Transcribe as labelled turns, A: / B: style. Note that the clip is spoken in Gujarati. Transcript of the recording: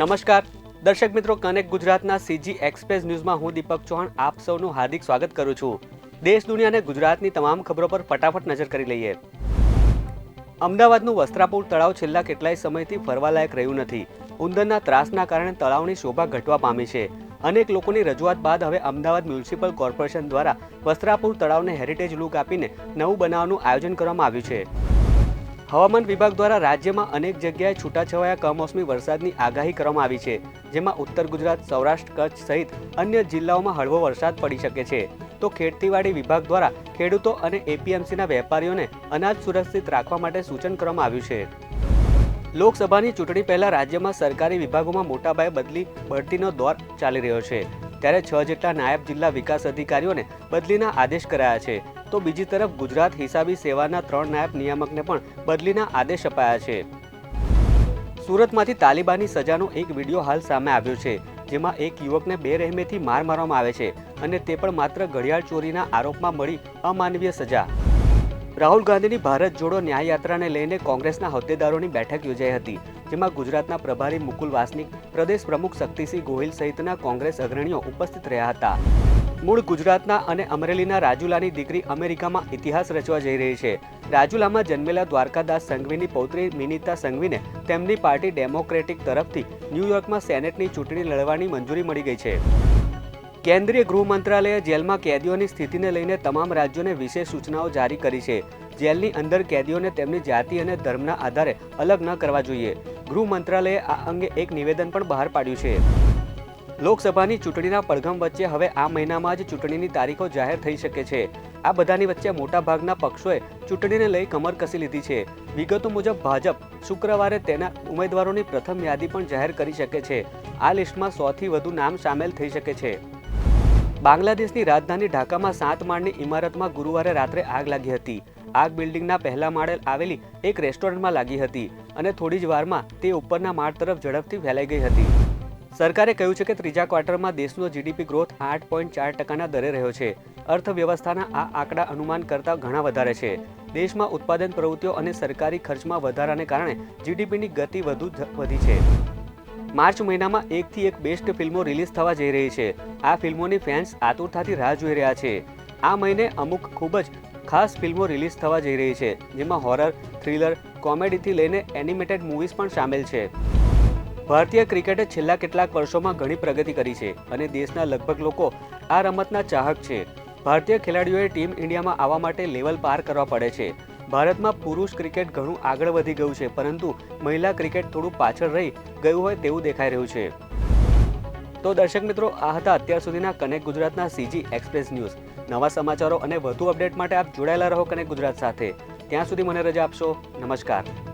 A: નમસ્કાર. દર્શક મિત્રો કનેક્ટ ગુજરાતના સીજી એક્સપ્રેસ ન્યૂઝમાં હું દીપક ચૌહાણ આપ સૌનું હાર્દિક સ્વાગત કરું છું. દેશ, દુનિયા અને ગુજરાતની તમામ ખબરો પર ફટાફટ નજર કરી લઈએ. અમદાવાદનું વસ્ત્રાપુર તળાવ છેલ્લા કેટલાય સમયથી ફરવાલાયક રહ્યું નથી. ઉંદરના ત્રાસના કારણે તળાવની શોભા ઘટવા પામી છે. અનેક લોકોની રજૂઆત બાદ હવે અમદાવાદ મ્યુનિસિપલ કોર્પોરેશન દ્વારા વસ્ત્રાપુર તળાવને હેરિટેજ લુક આપીને નવું બનાવવાનું આયોજન કરવામાં આવ્યું છે. હવામાન વિભાગ દ્વારા રાજ્યમાં અનેક જગ્યાએ છૂટાછવાયા કમોસમી વરસાદની આગાહી કરવામાં આવી છે, જેમાં ઉત્તર ગુજરાત, સૌરાષ્ટ્ર, કચ્છ સહિત અન્ય જિલ્લાઓમાં હળવો વરસાદ પડી શકે છે. તો ખેતીવાડી વિભાગ દ્વારા ખેડૂતો અને એપીએમસીના વેપારીઓને અનાજ સુરક્ષિત રાખવા માટે સૂચન કરવામાં આવ્યું છે. લોકસભાની ચૂંટણી પહેલા રાજ્યમાં સરકારી વિભાગોમાં મોટાપાયે બદલી બઢતીનો દોર ચાલી રહ્યો છે. ત્યારે છ જેટલા નાયબ જિલ્લા વિકાસ અધિકારીઓને બદલીના આદેશ કરાયા છે. તો બીજી તરફ ગુજરાત હિસાબી સેવાના ત્રણ નાયબ નિયામકને પણ બદલીના આદેશ અપાયા છે. સુરતમાંથી તાલિબાની સજાનો એક વીડિયો હાલ સામે આવ્યો છે, જેમાં એક યુવકને બે રહેમેથી માર મારવામાં આવે છે અને તે પણ માત્ર ઘડિયાળ ચોરીના આરોપમાં મળી અમાનવીય સજા. રાહુલ ગાંધીની ભારત જોડો ન્યાયયાત્રાને લઈને કોંગ્રેસના હોદ્દેદારોની બેઠક યોજાઈ હતી, જેમાં ગુજરાતના પ્રભારી મુકુલ વાસનિક, પ્રદેશ પ્રમુખ શક્તિસિંહ ગોહિલ સહિતના કોંગ્રેસ અગ્રણીઓ ઉપસ્થિત રહ્યા હતા. મૂળ ગુજરાતના અને અમરેલીના રાજુલાની દીકરી અમેરિકામાં ઇતિહાસ રચવા જઈ રહી છે. રાજુલામાં જન્મેલા દ્વારકાદાસ સંઘવીની પૌત્રી મિનિતા સંઘવીને તેમની પાર્ટી ડેમોક્રેટિક તરફથી ન્યૂયોર્કમાં સેનેટની ચૂંટણી લડવાની મંજૂરી મળી ગઈ છે. કેન્દ્રીય ગૃહ મંત્રાલયે જેલમાં કેદીઓની સ્થિતિને લઈને તમામ રાજ્યોને વિશેષ સૂચનાઓ જારી કરી છે. જેલની અંદર કેદીઓને તેમની જાતિ અને ધર્મના આધારે અલગ ન કરવા જોઈએ. ગૃહ મંત્રાલયે આ અંગે એક નિવેદન પણ બહાર પાડ્યું છે. લોકસભાની ચૂંટણીના પડઘમ વચ્ચે હવે આ મહિનામાં જ ચૂંટણીની તારીખો જાહેર થઈ શકે છે. આ બધાની વચ્ચે મોટાભાગના પક્ષોએ ચૂંટણીને લઈ કમર કસી લીધી છે. વિગતો મુજબ ભાજપ શુક્રવારે તેના ઉમેદવારોની પ્રથમ યાદી પણ જાહેર કરી શકે છે. આ લિસ્ટમાં સોથી વધુ નામ સામેલ થઈ શકે છે. બાંગ્લાદેશની રાજધાની ઢાકામાં સાત માળની ઇમારતમાં ગુરુવારે રાત્રે આગ લાગી હતી. આગ બિલ્ડિંગના પહેલા માળે આવેલી એક રેસ્ટોરન્ટમાં લાગી હતી અને થોડી જ વારમાં તે ઉપરના માળ તરફ ઝડપથી ફેલાઈ ગઈ હતી. સરકારે કહ્યું છે કે ત્રીજા ક્વાર્ટરમાં દેશનો જીડીપી ગ્રોથ આઠ પોઈન્ટ ચાર ટકાના દરે રહ્યો છે. અર્થવ્યવસ્થાના આ આંકડા અનુમાન કરતાં ઘણા વધારે છે. દેશમાં ઉત્પાદન પ્રવૃત્તિઓ અને સરકારી ખર્ચમાં વધારાને કારણે જીડીપીની ગતિ વધુ વધી છે. માર્ચ મહિનામાં એકથી એક બેસ્ટ ફિલ્મો રિલીઝ થવા જઈ રહી છે. આ ફિલ્મોની ફેન્સ આતુરતાથી રાહ જોઈ રહ્યા છે. આ મહિને અમુક ખૂબ જ ખાસ ફિલ્મો રિલીઝ થવા જઈ રહી છે, જેમાં હોરર, થ્રિલર, કોમેડીથી લઈને એનિમેટેડ મૂવીઝ પણ સામેલ છે. ભારતીય ક્રિકેટે છેલ્લા કેટલાક વર્ષોમાં ઘણી પ્રગતિ કરી છે અને દેશના લગભગ લોકો આ રમતના ચાહક છે. ભારતીય ખેલાડીઓએ ટીમ ઇન્ડિયામાં આવવા માટે લેવલ પાર કરવા પડે છે. ભારતમાં પુરુષ ક્રિકેટ ઘણું આગળ વધી ગયું છે, પરંતુ મહિલા ક્રિકેટ થોડું પાછળ રહી ગયું હોય તેવું દેખાઈ રહ્યું છે. તો દર્શક મિત્રો, આ હતા અત્યાર સુધીના કનેક્ટ ગુજરાતના સીજી એક્સપ્રેસ ન્યૂઝ. નવા સમાચારો અને વધુ અપડેટ માટે આપ જોડાયેલા રહો કનેક્ટ ગુજરાત સાથે. ત્યાં સુધી મને રજા આપશો. નમસ્કાર.